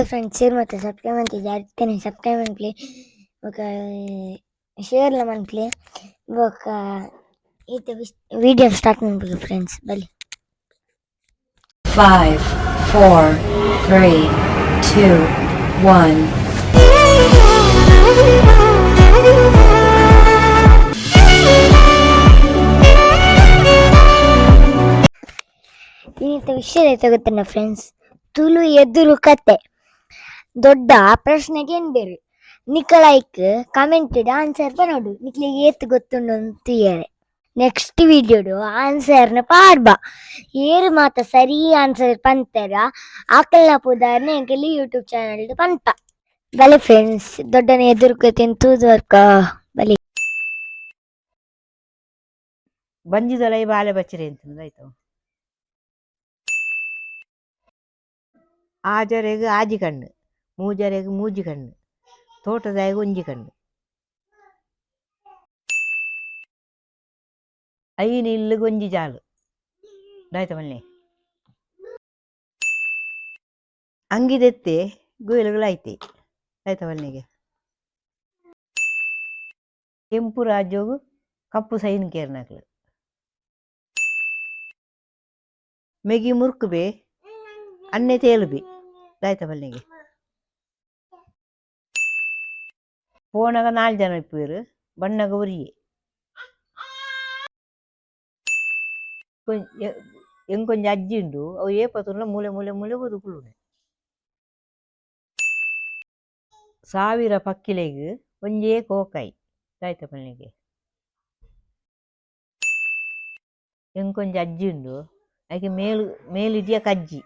Bye friends share ಮತ್ತೆ subscribe ಅಂತ ಜಾರಿತೇನೆ subscribe ಅಂತ ప్లే ఒక షేర్ ల మన ప్లే ఒక ఈత వీడియో స్టార్ట్ ಮಾಡ್ಬೇಕು ಫ್ರೆಂಡ್ಸ್ ಬಲಿ Five, four, three, two, one. ಇನ್ನಿತ ವಿಷಯ ಗೊತ್ತಣ್ಣ ಫ್ರೆಂಡ್ಸ್ ತುಳು ಎದುರು ಕತೆ ದೊಡ್ಡ ಪ್ರಶ್ನೆಗೆ ಏನ್ ಬೇರೆ ನಿಕಲೈಕ್ ಕಮೆಂಟೆಡ್ ಆನ್ಸರ್ ಪನೋಡು ನಿಕ್ಲಿಗೆ ಏತ್ ಗೊತ್ತುಂಡು ಅಂತೀಯರೆ ನೆಕ್ಸ್ಟ್ ವಿಡಿಯೋಡು ಆನ್ಸರ್ನ ಪಾರ್ಬ ಏರು ಮಾತ ಸರಿ ಆನ್ಸರ್ ಪಂತರ ಆಕಲ್ನ ಪುದಾರ್ನ ಎಂಕಲಿ ಯೂಟ್ಯೂಬ್ ಚಾನಲ್ ಪನ್ಪ. ಬಲೆ ಫ್ರೆಂಡ್ಸ್ ದೊಡ್ಡನ ಎದುರು ತೂದ್ವರ್ಕ ಬಲಿ. ಬಂಜಿದೊಲ ಈ ಬಾಲೆ ಬಚ್ಚರಿ ಅಂತ ಆಯ್ತು. ಆಜರೆಗೆ ಆಜಿ ಕಣ್ಣು. ಮೂಜರೆಗೆ ಮೂಜಿ ಕಣ್ಣು, ತೋಟದಾಗೆ ಒಂಜಿ ಕಣ್ಣು. ಐನು ಇಲ್ಲಿಗೆ ಒಂಜಿ ಜಾಲು. ದಾಯ್ತ ಮಲ್ಲೆ ಅಂಗಿದೆತ್ತೆ ಗುಯಲುಗಳಾಯ್ತೆ. ಆಯ್ತಾ ಮಲ್ನೆಗೆ ಕೆಂಪು ರಾಜ್ಯೋಗು ಕಪ್ಪು ಸೈನ್ ಕೇರ್ನಾಕ್ಲು ಮೆಗಿ ಮುರ್ಕು ಬೇ ಅನ್ನೆ ತೇಲು ಬಿ ಆಯ್ತಾ ಬಲ್ಲಿಗೆ ಪೋನಾಗ ನಾಲ್ ಜನ ಇಪ್ಪುವೆರು ಬಣ್ಣಗ ಉರಿಯೆ ಎಂಕೊಂಜಿ ಅಜ್ಜಿ ಉಂಡು ಅವು ಏಪತ್ತುಲ್ಲ ಮೂಲೆ ಮೂಲೆ ಮೂಲೆ ಬದುಕುಳುನೆ ಸಾವಿರ ಪಕ್ಕಿಲೆಗ್ ಒಂಜೇ ಕೋಕಾಯಿ ಆಯ್ತಾ ಬಲ್ಲಿಗೆ ಎಂಕೊಂಜಿ ಅಜ್ಜಿ ಉಂಡು ಆಕೆ ಮೇಲು ಮೇಲಿಡಿಯ ಕಜ್ಜಿ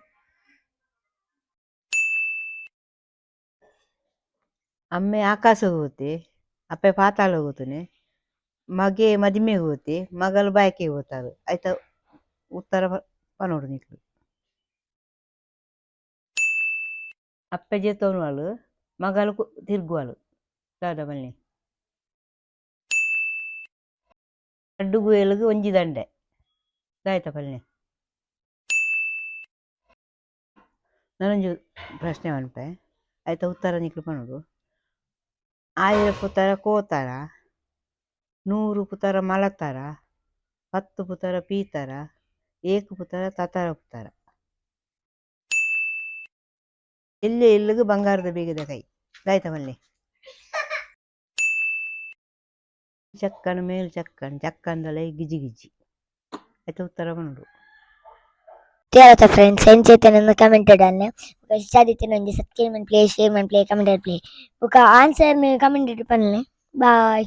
ಅಮ್ಮೆ ಆಕಾಶ ಹೋಗುತ್ತೆ ಅಪ್ಪೆ ಪಾತಾಳ ಹೋಗುತ್ತಾನೆ ಮಗೆ ಮದಿಮೆಗೆ ಹೋಗುತ್ತೆ ಮಗಲು ಬಾಯಕ್ಕೆ ಹೋಗ್ತಾರೆ ಆಯ್ತಾ ಉತ್ತರ ಪ- ಪನೋಡು ನಿಕ್ಲು ಅಪ್ಪೆ ಜೇತವನು ಅಳು ಮಗಲು ಕು- ತಿರ್ಗುವಳು ದಾದ ಬಲ್ಲೆ ಅಡ್ಡುಗು ಎಲುಗು ಒಂಜಿ ದಂಡೆ ಆಯ್ತಾ ಬಲ್ಲೆ ನಾನೊಂದು ಪ್ರಶ್ನೆ ಮನ್ಪೆ ಆಯ್ತಾ ಉತ್ತರ ನಿಕ್ಲು ಪನೋಡು ಆಯಿರ ಪುತ್ತರ ಕೋತರ, ನೂರು ಪುತ್ತರ ಮಲತರ, ಹತ್ತು ಪುತ್ತರ ಪೀತರ, ಏಕು ಪುತ್ತರ ತತರ ಪುತ್ತರ. ಎಲ್ಲೆ ಎಲ್ಲಿಗೂ ಬಂಗಾರದ ಬೀಗದ ಕೈ. ಗಾಯ್ತ ಮಲ್ಲೆ. ಚಕ್ಕನ ಮೇಲ್ ಚಕ್ಕನ್, ಚಕ್ಕಂದಲೈ ಗಿಜಿ ಗಿಜಿ. ಆಯ್ತು ಉತ್ತರ ಪನೋಡು ಯಾವತ್ತ ಫ್ರೆಂಡ್ಸ್ ಏನ್ ಚೇತನ ಕಮೆಂಟ್ ಇಡಲ್ಲ ಇಷ್ಟಾದಿತ್ತು ಒಂಜಿ subscribe play share play comment play ಬುಕ್ಕ ಆನ್ಸರ್ ಕಮೆಂಟ್ ಇಟ್ಟು ಬಾಯ್